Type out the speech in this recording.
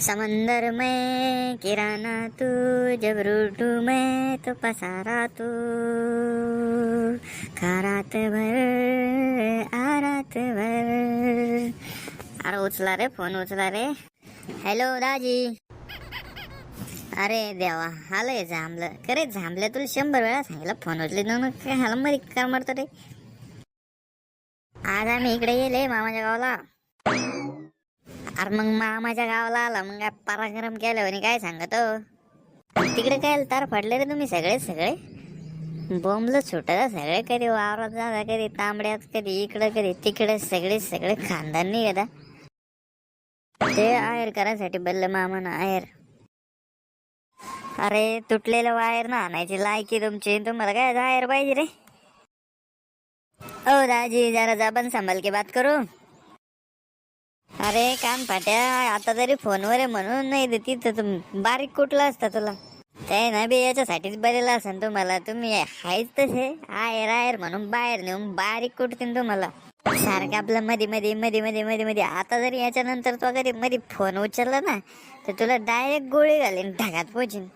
समंदर में किराना तू जब रूटू में तो पसारा तू। खारात भर आरात भर। अरे उचला रे फोन उचला रे। हॅलो दाजी। अरे देवा आलंय झांबलं खरे झांबलं तुला शंभर वेळा सांगितलं फोन उचले ना काय ह्याला मरी का मारतो रे. आज आम्ही इकडे गेले मामाच्या गावाला. अरे मग मामाच्या गावाला आला मग काय पराक्रम केला म्हणे काय सांगत? हो? तिकडे काय तार फाडले रे तुम्ही सगळे सगळे? बोंबल सुटत सगळे कधी वावरात जाता कधी तांबड्यात कधी इकडं कधी तिकडे सगळे सगळे खानदानी कदा ते आहेर करायसाठी बल्ल मामान आहेर. अरे तुटलेलं वायर ना आणायची लायकी तुमची तुम्हाला काय आहेर पाहिजे रे? ओ दाजी जरा जबान संभाल के बात करू? अरे कान फाट्या आता तरी फोनवर आहे म्हणून नाही देती. तर तुम- बारीक कुठला असता तुला? ते ना बी याच्यासाठीच बरेला असेल तुम्हाला. तुम्ही हायच तसे. आयर आयर म्हणून बाहेर नेऊन बारीक कुठतील तुम्हाला. सारखं आपलं मध्ये मध्ये मध्ये मध्ये मध्ये मध्ये आता जरी याच्यानंतर तो कधी मध्ये फोन उचलला ना तर तुला डायरेक्ट गोळी घालीन ढगात पोचीन.